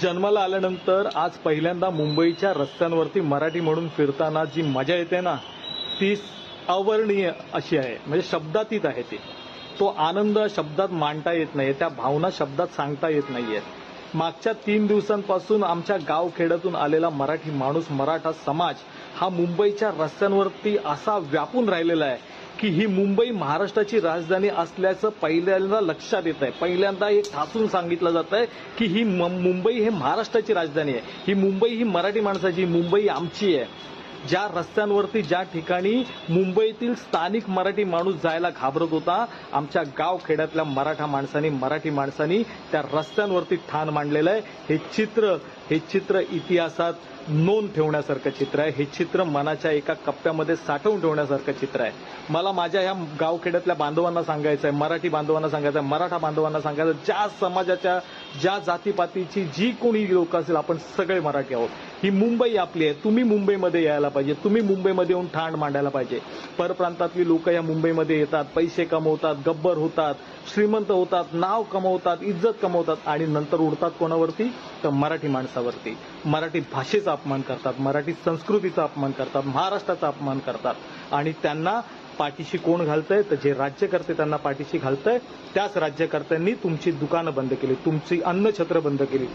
जन्माला आल्यानंतर आज पहिल्यांदा मुंबईच्या रस्त्यांवरती मराठी म्हणून फिरताना जी मजा येते ना ती अवर्णीय अशी आहे. म्हणजे शब्दातीत आहे ती. तो आनंद शब्दात मांडता येत नाही त्या भावना शब्दात सांगता येत नाहीये. मागच्या तीन दिवसांपासून आमच्या गावखेड्यातून आलेला मराठी माणूस मराठा समाज हा मुंबईच्या रस्त्यांवरती असा व्यापून राहिलेला आहे. की ही मुंबई महाराष्ट्राची राजधानी असल्याचं पहिल्यांदा लक्षात येत आहे पहिल्यांदा हे ठासून सांगितलं जात आहे की ही मुंबई हे महाराष्ट्राची राजधानी आहे. ही मुंबई ही मराठी माणसाची मुंबई आमची आहे. ज्या रस्त्यांवरती ज्या ठिकाणी मुंबईतील स्थानिक मराठी माणूस जायला घाबरत होता आमच्या गाव खेड्यातल्या मराठा माणसांनी मराठी माणसांनी त्या रस्त्यांवरती ठाण मांडलेलं आहे. हे चित्र हे चित्र इतिहासात नोंद ठेवण्यासारखं चित्र आहे. हे चित्र मनाच्या एका कप्प्यामध्ये साठवून ठेवण्यासारखं चित्र आहे. मला माझ्या ह्या गावखेड्यातल्या बांधवांना सांगायचं आहे मराठी बांधवांना सांगायचं आहे मराठा बांधवांना सांगायचं आहे, ज्या समाजाच्या ज्या जातीपातीची जी कोणी लोक असेल आपण सगळे मराठी आहोत. ही मुंबई आपली आहे. तुम्ही मुंबईमध्ये यायला पाहिजे. तुम्ही मुंबईमध्ये येऊन ठाण मांडायला पाहिजे. परप्रांतातली लोक या मुंबईमध्ये येतात. पैसे कमवतात गब्बर होतात श्रीमंत होतात नाव कमवतात इज्जत कमवतात आणि नंतर उडतात कोणावरती? तर मराठी माणसावरती. मराठी भाषेचा अपमान करतात मराठी संस्कृतीचा अपमान करतात महाराष्ट्राचा अपमान करतात. आणि त्यांना पाठीशी कोण घालतंय? तर जे राज्यकर्ते त्यांना पाठीशी घालतंय त्याच राज्यकर्त्यांनी तुमची दुकानं बंद केली तुमची अन्नछत्र बंद केली.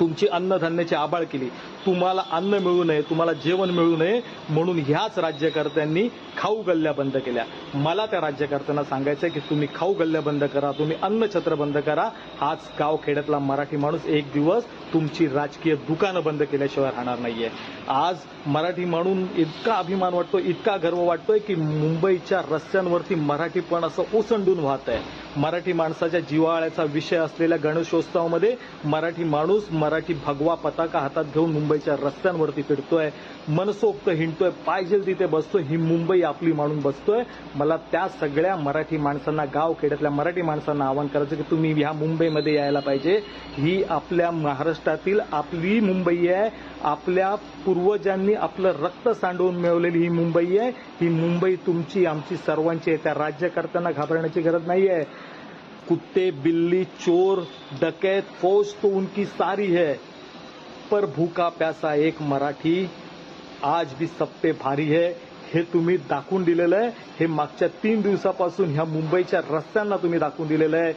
तुमची अन्नधान्याची आबाळ केली. तुम्हाला अन्न मिळू नये तुम्हाला जेवण मिळू नये म्हणून ह्याच राज्यकर्त्यांनी खाऊ गल्ल्या बंद केल्या. मला त्या राज्यकर्त्यांना सांगायचं की तुम्ही खाऊ गल्ल्या बंद करा तुम्ही अन्न छत्र बंद करा. हाच गाव खेड्यातला मराठी माणूस एक दिवस तुमची राजकीय दुकानं बंद केल्याशिवाय राहणार नाहीये. आज मराठी म्हणून इतका अभिमान वाटतो इतका गर्व वाटतोय की मुंबईच्या रस्त्यांवरती मराठीपण असं ओसंडून वाहत आहे मराठी माणसाच्या जिव्हाळ्याचा विषय असलेल्या गणेशोत्सवामध्ये मराठी माणूस मराठी भगवा पताका हातात घेऊन मुंबईच्या रस्त्यांवरती फिरतोय. मनसोक्त हिंडतोय. पाहिजे तिथे बसतोय. ही मुंबई आपली मानून बसतोय. मला त्या सगळ्या मराठी माणसांना गाव खेड्यातल्या मराठी माणसांना आवाहन करायचं की तुम्ही ह्या मुंबईमध्ये यायला पाहिजे. ही आपल्या महाराष्ट्रातील आपली मुंबई आहे. आपल्या पूर्वजांनी आपलं रक्त सांडवून मिळवलेली ही मुंबई आहे. ही मुंबई तुमची आमची सर्वांची आहे. त्या राज्यकर्त्यांना घाबरण्याची गरज नाही आहे कुत्ते बिल्ली चोर डकैत फौज तो उनकी सारी है। पर भूखा प्यासा एक मराठी आज भी सप्ते भारी है। हे तुम्ही दाखवून दिलेलं आहे। हे मागच्या तीन दिवसापासून ह्या मुंबईच्या रस्त्यांना तुम्ही दाखवून दिलेलं आहे.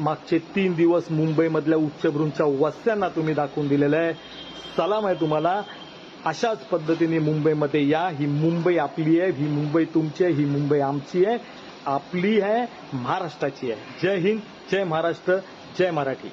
मागचे तीन दिवस मुंबईमधल्या उच्चभ्रूंच्या वस्त्यांना तुम्ही दाखवून दिलेलं आहे. सलाम आहे तुम्हाला. अशाच पद्धतीने मुंबईमध्ये या. ही मुंबई आपली आहे. ही मुंबई तुमची आहे. ही मुंबई आमची आहे. आपली आहे महाराष्ट्राची आहे जय हिंद जय महाराष्ट्र जय मराठी.